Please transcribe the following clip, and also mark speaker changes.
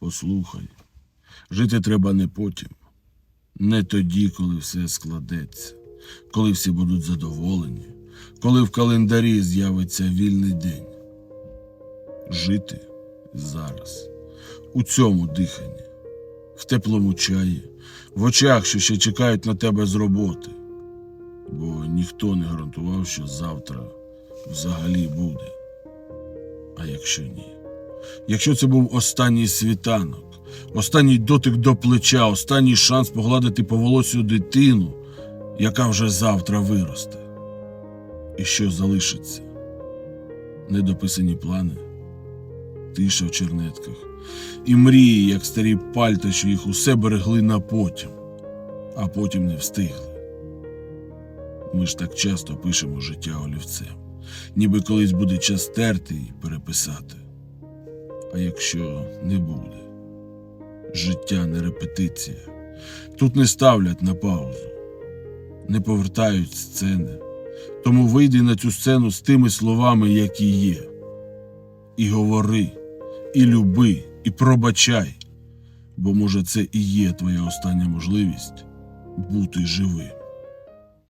Speaker 1: Послухай, жити треба не потім, не тоді, коли все складеться, коли всі будуть задоволені, коли в календарі з'явиться вільний день. Жити зараз, у цьому диханні, в теплому чаї, в очах, що ще чекають на тебе з роботи. Бо ніхто не гарантував, що завтра взагалі буде. А якщо ні? Якщо це був останній світанок, останній дотик до плеча, останній шанс погладити по волосю дитину, яка вже завтра виросте. І що залишиться? Недописані плани, тиша в чернетках, і мрії, як старі пальта, що їх усе берегли на потім, а потім не встигли. Ми ж так часто пишемо життя олівцем, ніби колись буде час терти і переписати. А якщо не буде, життя не репетиція. Тут не ставлять на паузу, не повертають сцени. Тому вийди на цю сцену з тими словами, які є. І говори, і люби, і пробачай, бо може це і є твоя остання можливість бути живим.